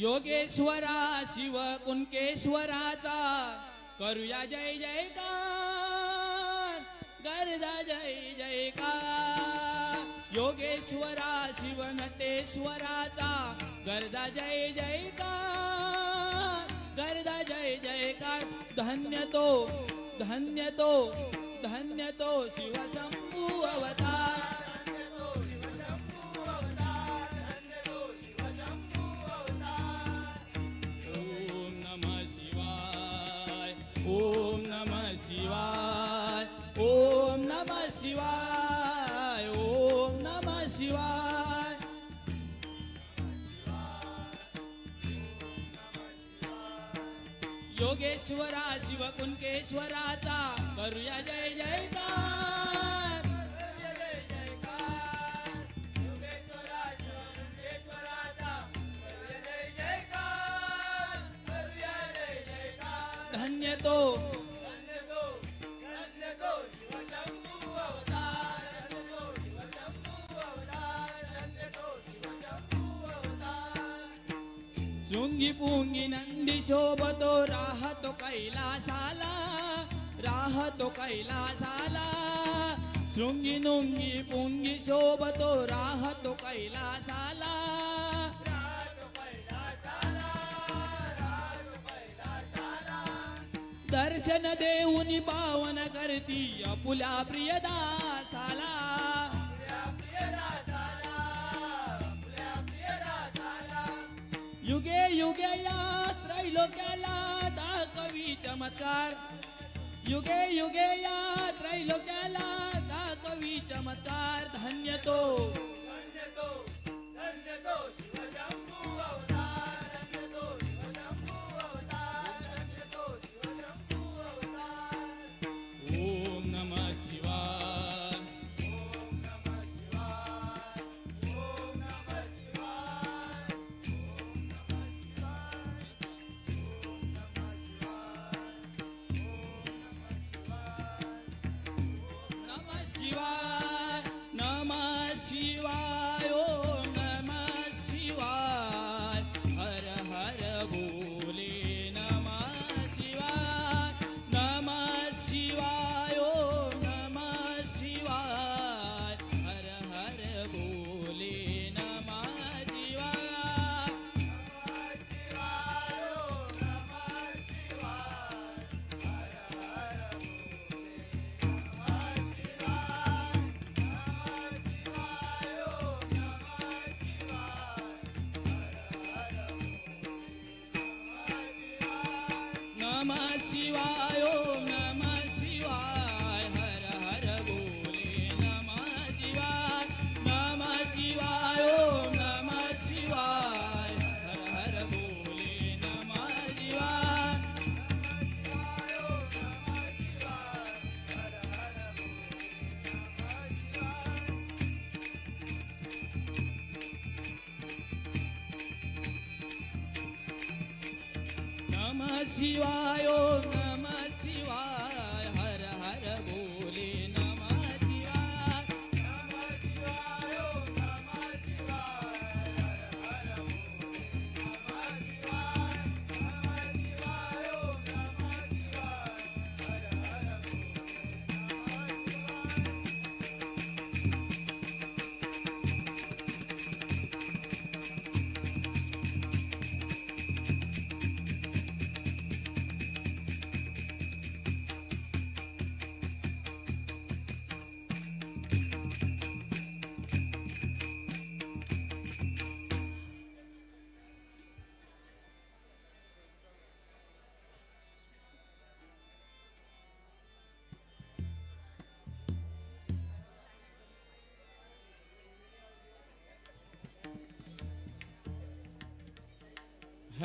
योगेश्वरा शिव कुणकेश्वराचा करूया जय जयकार गर्दा जय जयकार. योगेश्वरा शिव नटेश्वराचा गर्दा जय जयकार गर्दा जय जयकार. धन्य तो धन्य तो धन्य तो शिवशंभू अवतार. शृंगी पुंगी नंदी शोभतो राहतो कैलासाला राहतो कैलासाला शृंगी नुंगी पुंगी शोभतो राहतो कैलासाला दर्शन देऊन पावन करती अपुल्या प्रियदा त्रैलोक्याला दाखवी चमत्कार. युगे युगे या त्रैलोक्याला दाखवी चमत्कार. धन्य तो. ओम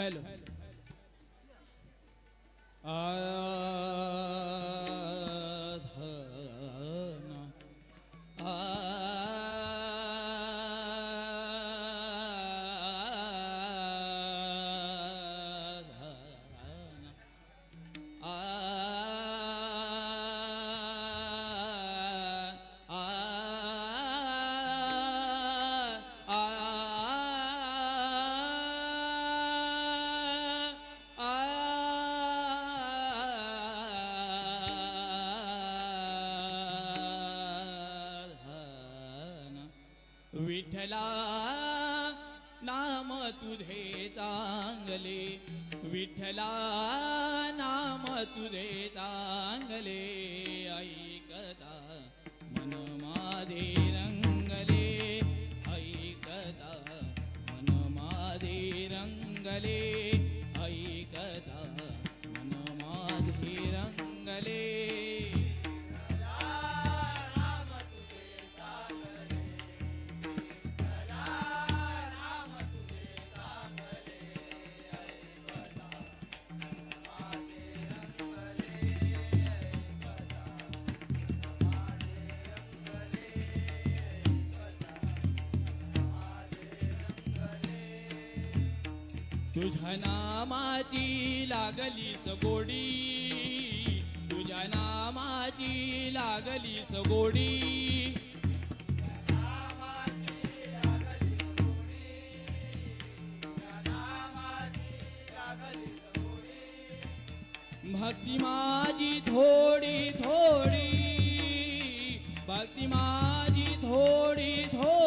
हॅलो विठ्ठला नाम तुझे चांगले. विठ्ठला नाम तुझे चांगले. ऐकता मन माझे रंगले. ऐकता मन माझे रंगले तुझ्या नामाची लागली सगोडी तुझ्या नामाची लागली सगोडी भक्ती माझी थोडी थोडी. भक्ती माझी थोडी थोडी.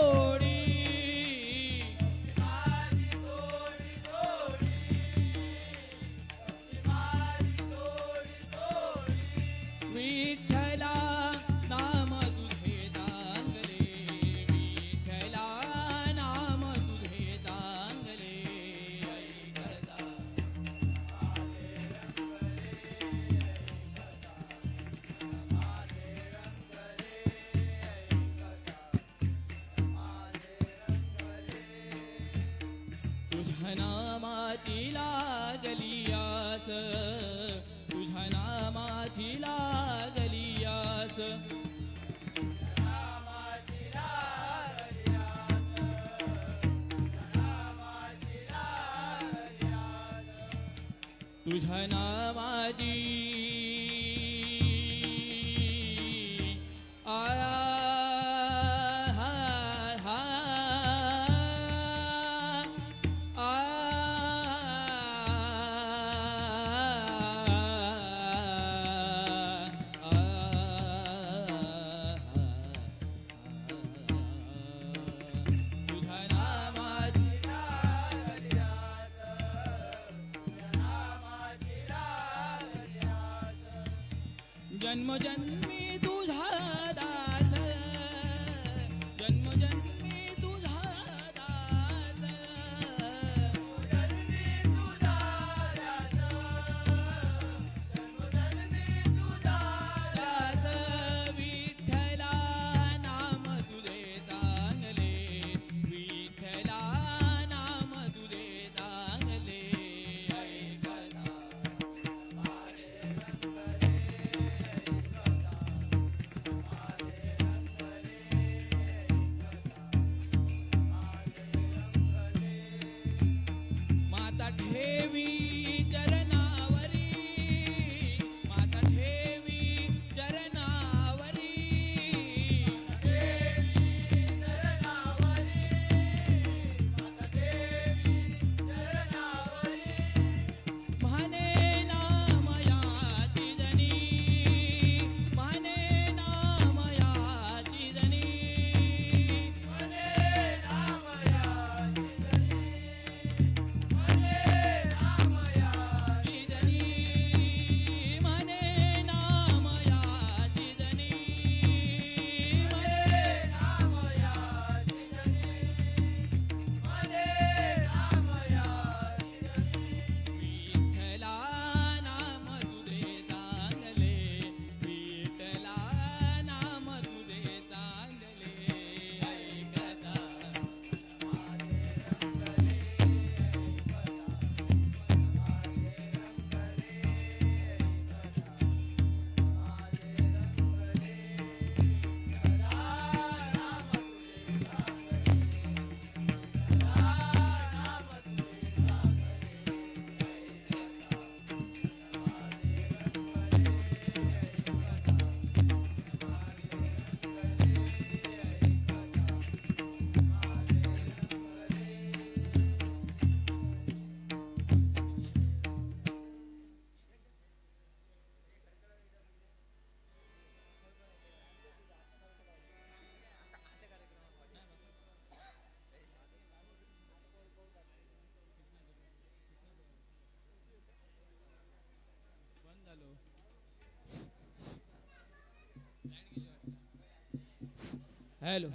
हॅलो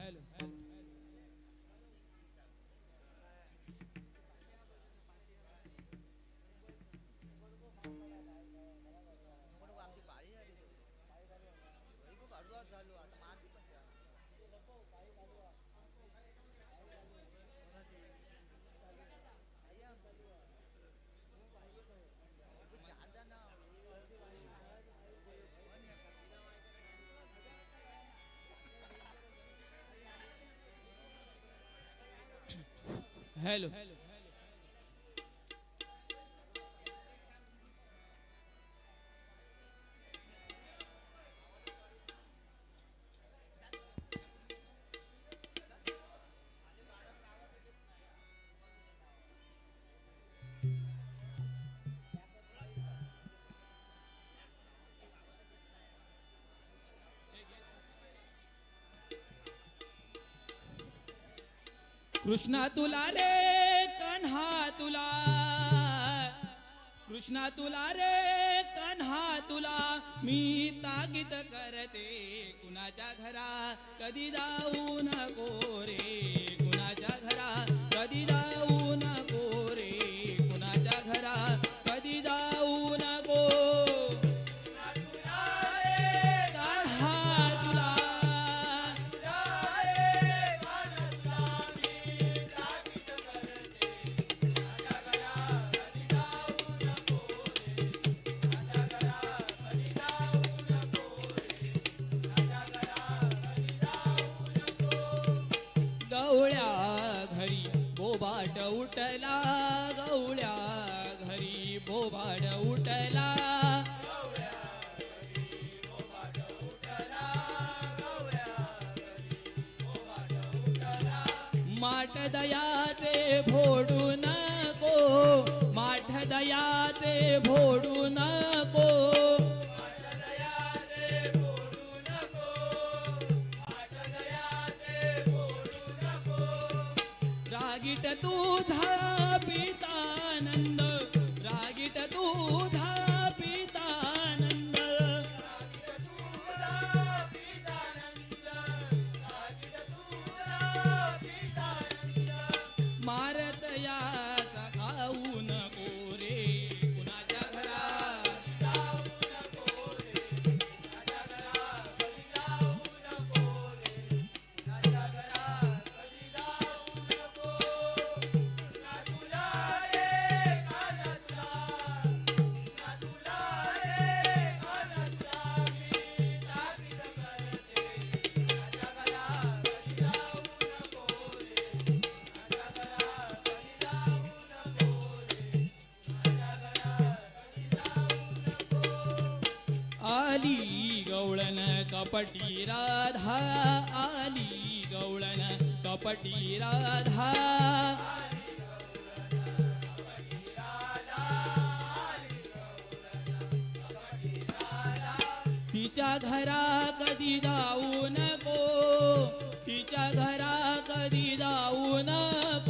हॅलो कृष्णा तुला रे कन्हा तुला. कृष्णा तुला रे कन्हा तुला. मी ताकीद करते कुणाच्या घरा कधी जाऊ नको रे. बोबाट उठला गवळ्या घरी बोबाट उठला. माठ दयाचे भोडू नको माठ दयाचे भोडू नको. रागीट तुझा आली गवळण कपटी राधा आली गवळण कपटी राधा. तिच्या घरा कधी जाऊ नको तिच्या घरा कधी जाऊ नको.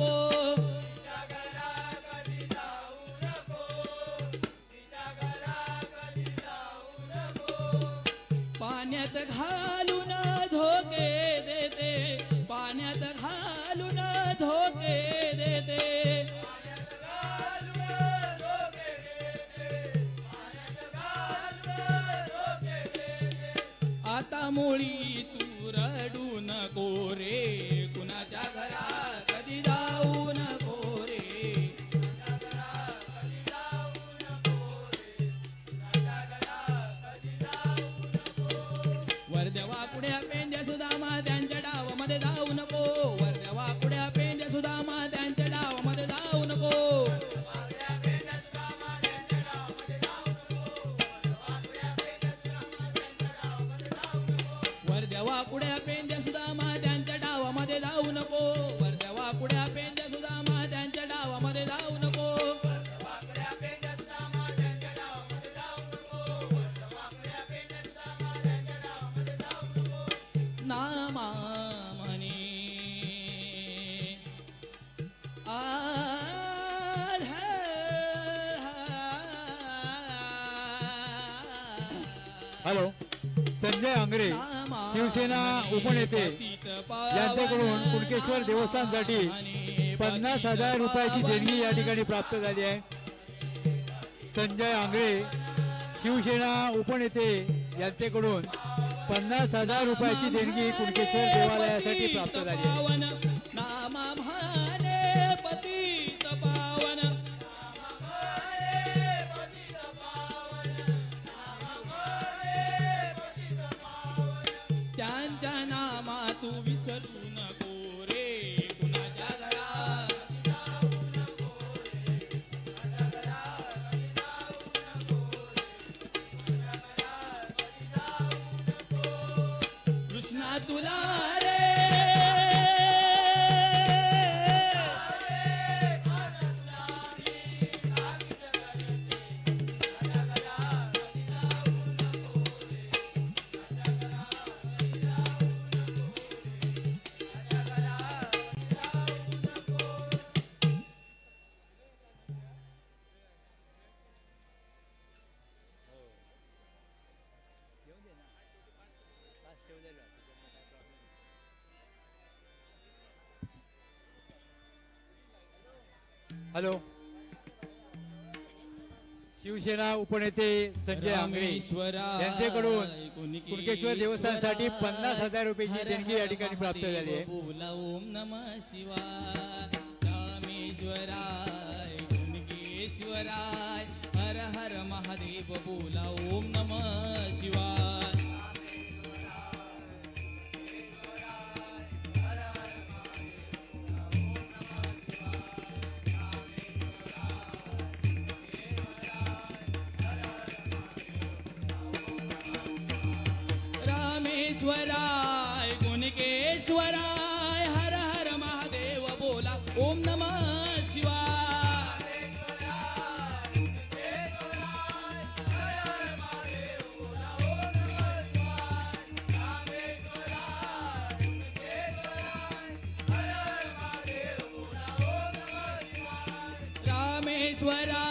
मुळी तू रडू नको रे संजय आंग्रे शिवसेना उपनेते. यांच्याकडून कुणकेश्वर देवस्थानसाठी पन्नास हजार रुपयाची देणगी या ठिकाणी प्राप्त झाली आहे. संजय आंगळे शिवसेना उपनेते यांच्याकडून पन्नास हजार रुपयाची देणगी कुणकेश्वर देवालयासाठी प्राप्त झाली आहे. हॅलो. शिवसेना उपनेते संजय आंगळे यांच्याकडून कुणकेश्वर देवस्थानसाठी पन्नास हजार रुपयाची देणगी या ठिकाणी प्राप्त झाली आहे. ओम नम शिवाय. रामेश्वराय कुणकेश्वराय हर हर महादेव बोला ओम नम what I